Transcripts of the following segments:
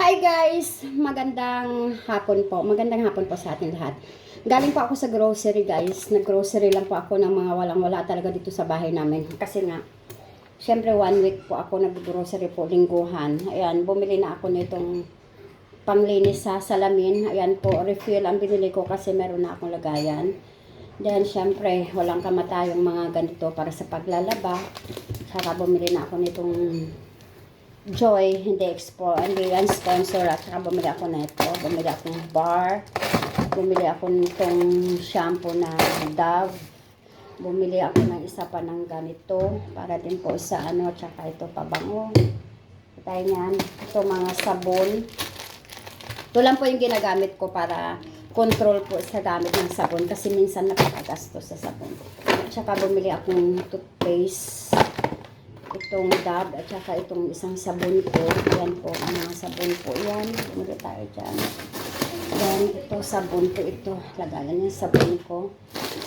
Hi guys! Magandang hapon po. Magandang hapon po sa atin lahat. Galing po ako sa grocery guys. Nag-grocery lang po ako ng mga walang-wala talaga dito sa bahay namin. Kasi nga, syempre one week po ako nag-grocery po, lingguhan. Ayan, bumili na ako nitong panglinis sa salamin. Ayan po, refill ang binili ko kasi meron na akong lagayan. Then, syempre, walang kamatayong mga ganito para sa paglalaba. Saka bumili na ako nitong Joy, hindi expo, hindi yan sponsor at saka bumili ako na ito. Bumili akong bar. Bumili ako nitong shampoo na Dove. Bumili ako ng isa pa ng ganito para din po sa ano, tsaka ito pabango. Tayo niyan. Ito mga sabon. Ito lang po yung ginagamit ko para control po sa gamit ng sabon kasi minsan napakagastos sa sabon. Tsaka bumili akong toothpaste itong dab at saka itong isang sabon po. Yan po, ang mga sabon po yan. Bumili tayo dyan. Then, ito sabon po ito. Lagayan yung sabon ko.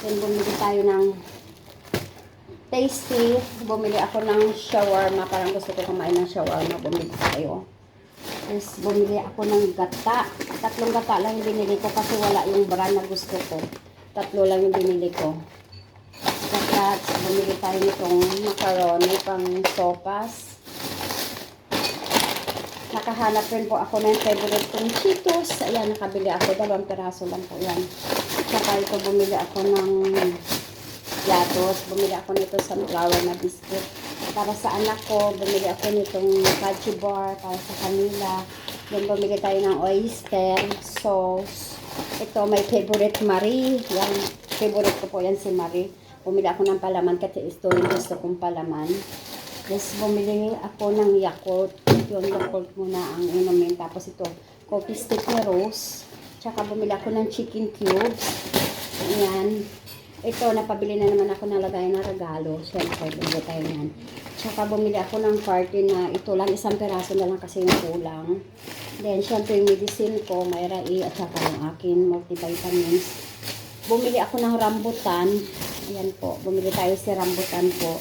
Then, bumili tayo ng tasty. Bumili ako ng shawarma. Parang gusto ko kumain ng shawarma. Bumili tayo. Tapos, bumili ako ng gata. Tatlong gata lang yung binili ko kasi wala yung brand na gusto ko. Tatlo lang yung binili ko. At bumili tayo nitong macaroni pang sopas. Nakahanap rin po ako ng favorite kong Cheetos. Ayan, nakabili ako. Dalawang peraso lang po yan. Saka ito bumili ako ng platos. Bumili ako nito sunflower na biscuit. Para sa anak ko, bumili ako nitong kachi bar para sa kanila. Then bumili tayo ng oyster, sauce. Ito, may favorite Marie. Yan, favorite ko po yan si Marie. Bumili ako ng palaman kasi ito yung gusto kong palaman. Yes, bumili ako ng Yakult. Yung Yakult muna ang inumin. Tapos ito, coffee stick na rose. Tsaka bumili ako ng chicken cubes. Ayan. Ito, napabili na naman ako ng lagay na regalo. Siyempre, bumili tayo yan. Tsaka bumili ako ng party na ito lang, isang peraso na lang kasi yung kulang. Then, syempre yung medicine ko, may rai at saka yung akin multivitamins. Bumili ako ng rambutan. Ayan po, bumili tayo si rambutan po.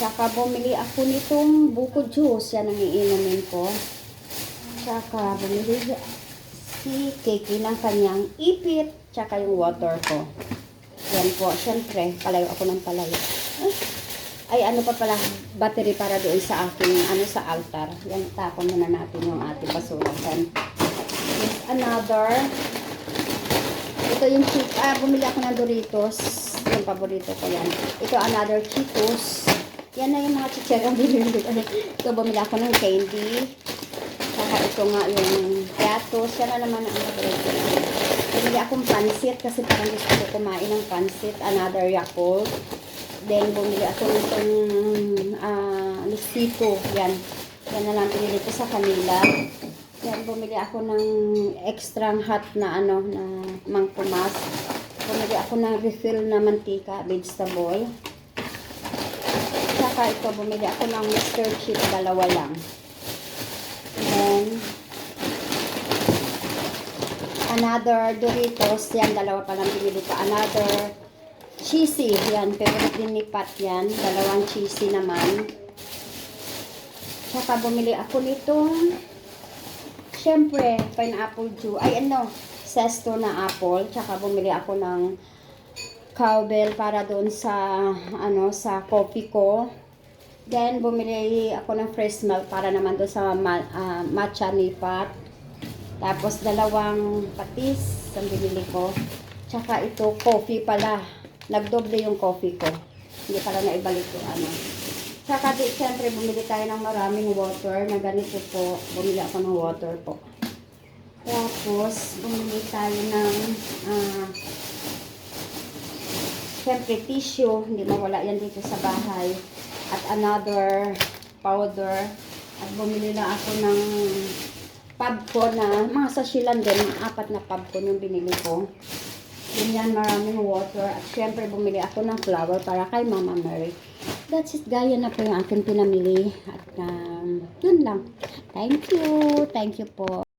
Tsaka bumili ako nitong buko juice. Yan ang iinumin ko. Tsaka bumili si Kiki ng kanyang ipit. Tsaka yung water ko. Yan po. Siyempre, palayo ako ng palayo. Ay, ano pa pala, battery para doon sa aking, ano sa altar. Yan, tapon muna natin yung ating basuratan. Yes, another. Ito yung chip, ah, bumili ako ng Doritos. Yung paborito ko yan. Ito, another Cheetos. Yan na yung mga chicherong binili ko. Ito, bumili ako ng candy. Saka ito nga yung Piatos. Yan na naman ang paborito ko. Bumili akong pansit kasi parang gusto ko kumain ng pansit. Another Yakult. Then, bumili ako nitong uh, Lusito. Yan. Yan na lang pinili ko sa kanila. Yan, bumili ako ng extra hot na ano, na mangpumas. Bumili ako ng refill na mantika, vegetable. Saka ito, bumili ako ng Mr. Chip, dalawa lang. Then, another Doritos, yan, dalawa pa lang binili ko. Another cheesy, yan, favorite din ni Pat yan. Dalawang cheesy naman. Saka bumili ako nitong, syempre, pineapple juice. Ay, ano, sesto na apple. Tsaka bumili ako ng cowbell para doon sa, ano, sa coffee ko. Then, bumili ako ng fresh milk para naman doon sa ah, matcha ni Pat. Tapos, dalawang patis ang binili ko. Tsaka ito, coffee pala. Nagdoble yung coffee ko. Hindi pala na ibalik yung ano. Tsaka di, siyempre, bumili tayo ng maraming water na ganito po. Bumili ako ng water po. Tapos, bumili tayo ng, ah, siyempre, tissue. Hindi mawala yan dito sa bahay. At another powder. At bumili na ako ng pub na, mga sashilan din, apat na pub yung binili ko. Yun yan, maraming water. At syempre, bumili ako ng flour para kay Mama Mary. That's it, gaya na po yung aking pinamili. At um, yun lang. Thank you. Thank you po.